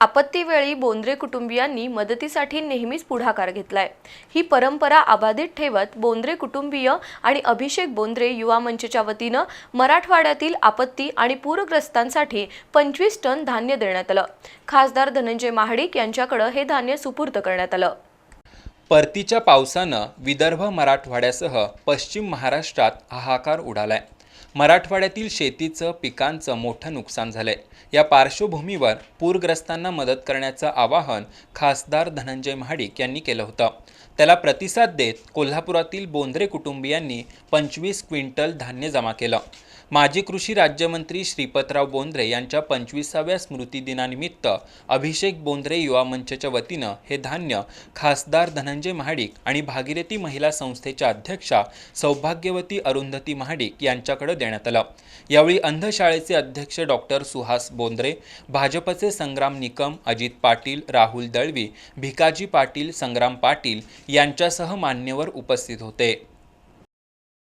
आपत्तीवेळी बोंद्रे कुटुंबियांनी मदतीसाठी नेहमीच पुढाकार घेतलाय. ही परंपरा अबाधित ठेवत बोंद्रे कुटुंबीय आणि अभिषेक बोंद्रे युवा मंचच्या वतीनं मराठवाड्यातील आपत्ती आणि पूरग्रस्तांसाठी पंचवीस टन धान्य देण्यात आलं. खासदार धनंजय महाडिक यांच्याकडे हे धान्य सुपूर्द करण्यात आलं. परतीच्या पावसानं विदर्भ मराठवाड्यासह पश्चिम महाराष्ट्रात हाहाकार उडालाय. मराठवाड्यातील शेतीचं पिकांचं मोठं नुकसान झालंय. या पार्श्वभूमीवर पूरग्रस्तांना मदत करण्याचं आवाहन खासदार धनंजय महाडिक यांनी केलं होतं. त्याला प्रतिसाद देत कोल्हापुरातील बोंद्रे कुटुंबियांनी पंचवीस क्विंटल धान्य जमा केलं. माजी कृषी राज्यमंत्री श्रीपतराव बोंद्रे यांच्या पंचवीसाव्या स्मृतिदिनानिमित्त अभिषेक बोंद्रे युवा मंचच्या वतीनं हे धान्य खासदार धनंजय महाडिक आणि भागीरथी महिला संस्थेच्या अध्यक्षा सौभाग्यवती अरुंधती महाडिक यांच्याकडे देण्यात आलं. यावेळी अंधशाळेचे अध्यक्ष डॉक्टर सुहास बोंद्रे भाजपचे संग्राम निकम अजित पाटील राहुल दळवी भिकाजी पाटील संग्राम पाटील यांच्यासह मान्यवर उपस्थित होते.